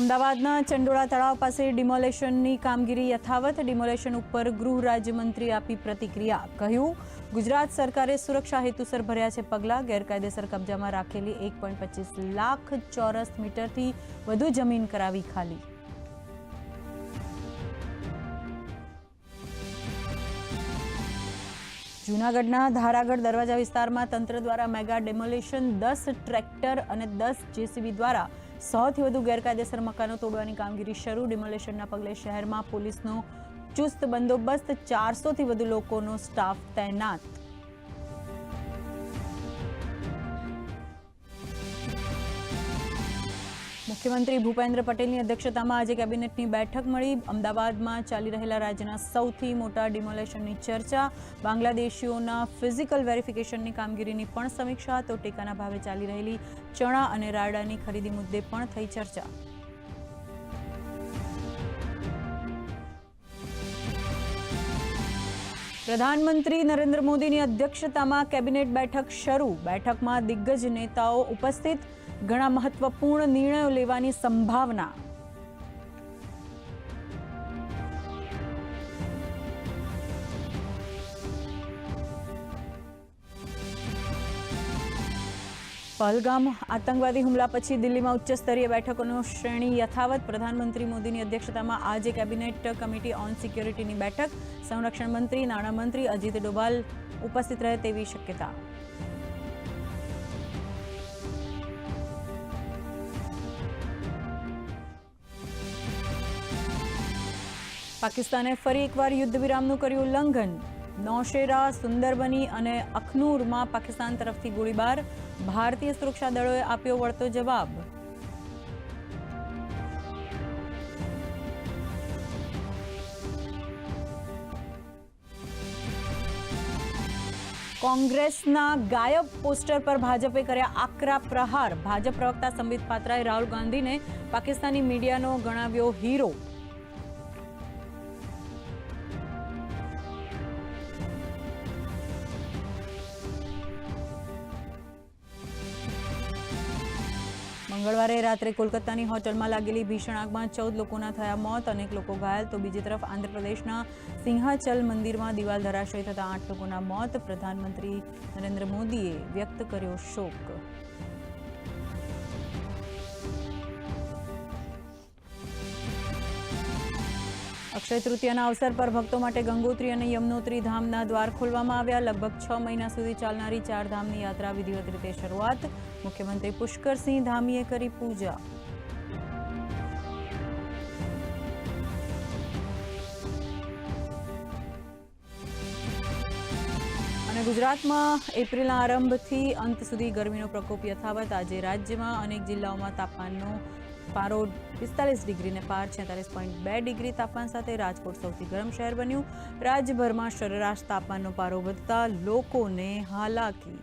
અમદાવાદના ચંડોળા તળાવ પાસે ડિમોલેશનની કામગીરી યથાવત. ડિમોલેશન ઉપર ગૃહ રાજ્યમંત્રી આપી પ્રતિક્રિયા. કહ્યું, ગુજરાત સરકારે સુરક્ષા હેતુસર ભર્યા છે પગલાં. ગેરકાયદેસર કબજામાં રાખેલી એક લાખ ચોરસ મીટરથી વધુ જમીન કરાવી ખાલી. જૂનાગઢના ધારાગઢ દરવાજા વિસ્તારમાં તંત્ર દ્વારા મેગા ડેમોલેશન દસ ટ્રેક્ટર અને દસ જેસીબી દ્વારા સોથી વધુ ગેરકાયદેસર મકાનો તોડવાની કામગીરી શરૂ. ડિમોલેશનના પગલે શહેરમાં પોલીસનો ચુસ્ત બંદોબસ્ત. ચારસોથી વધુ લોકોનો સ્ટાફ તૈનાત. મુખ્યમંત્રી ભૂપેન્દ્ર પટેલની અધ્યક્ષતામાં આજે કેબિનેટની બેઠક મળી. અમદાવાદમાં ચાલી રહેલા રાજ્યના સૌથી મોટા ડિમોલેશનની ચર્ચા, બાંગ્લાદેશીઓના ફિઝિકલ વેરિફિકેશનની કામગીરીની પણ સમીક્ષા, તો ટેકાના ભાવે ચાલી રહેલી ચણા અને રાયડાની ખરીદી મુદ્દે પણ થઈ ચર્ચા. પ્રધાનમંત્રી નરેન્દ્ર મોદીની અધ્યક્ષતામાં કેબિનેટ બેઠક શરૂ. બેઠકમાં દિગ્ગજ નેતાઓ ઉપસ્થિત. ઘણા મહત્વપૂર્ણ નિર્ણયો લેવાની સંભાવના. પહલગામ આતંકવાદી હુમલા પછી દિલ્હીમાં ઉચ્ચ સ્તરીય બેઠકોનો શ્રેણી યથાવત. પ્રધાનમંત્રી મોદીની અધ્યક્ષતામાં આજે કેબિનેટ કમિટી ઓન સિક્યોરિટીની બેઠક. સંરક્ષણ મંત્રી નાણામંત્રી અજીત ડોભાલ ઉપસ્થિત રહે તેવી શક્યતા. પાકિસ્તાને ફરી એકવાર યુદ્ધ વિરામનું કર્યું ઉલ્લંઘન. નૌશેરા, સુંદરબની અને અખનૂરમાં પાકિસ્તાન તરફથી ગોળીબાર. ભારતીય સુરક્ષા દળોએ આપ્યો વળતો જવાબ. કોંગ્રેસના ગાયબ પોસ્ટર પર ભાજપે કર્યા આકરા પ્રહાર. ભાજપ પ્રવક્તા સંબિત પાત્રાએ રાહુલ ગાંધીને પાકિસ્તાની મીડિયાનો ગણાવ્યો હીરો. મંગળવારે રાત્રે કોલકાતાની હોટલમાં લાગેલી ભીષણ આગમાં ચૌદ લોકોના થયા મોત, અનેક લોકો ઘાયલ. તો બીજી તરફ આંધ્રપ્રદેશના સિંહાચલ મંદિરમાં દિવાલ ધરાશય થતાં આઠ લોકોના મોત. પ્રધાનમંત્રી નરેન્દ્ર મોદીએ વ્યક્ત કર્યો શોક. અક્ષય તૃતીયાના અવસર પર ભક્તો માટે ગંગોત્રી અને યમનોત્રી ધામના દ્વાર ખોલવામાં આવ્યા. લગભગ છ મહિના સુધી ચાલનારી ચાર ધામની યાત્રા વિધિવત રીતે શરૂઆત. મુખ્યમંત્રી પુષ્કરસિંહ ધામીએ કરી પૂજા. અને ગુજરાતમાં એપ્રિલના આરંભથી અંત સુધી ગરમીનો પ્રકોપ યથાવત. આજે રાજ્યમાં અનેક જિલ્લાઓમાં તાપમાનનો પારો પિસ્તાલીસ ડિગ્રીને પાર, છેતાલીસ પોઈન્ટ બે ડિગ્રી તાપમાન સાથે રાજકોટ સૌથી ગરમ શહેર બન્યું. રાજ્યભરમાં સરેરાશ તાપમાનનો પારો વધતા લોકોને હાલાકી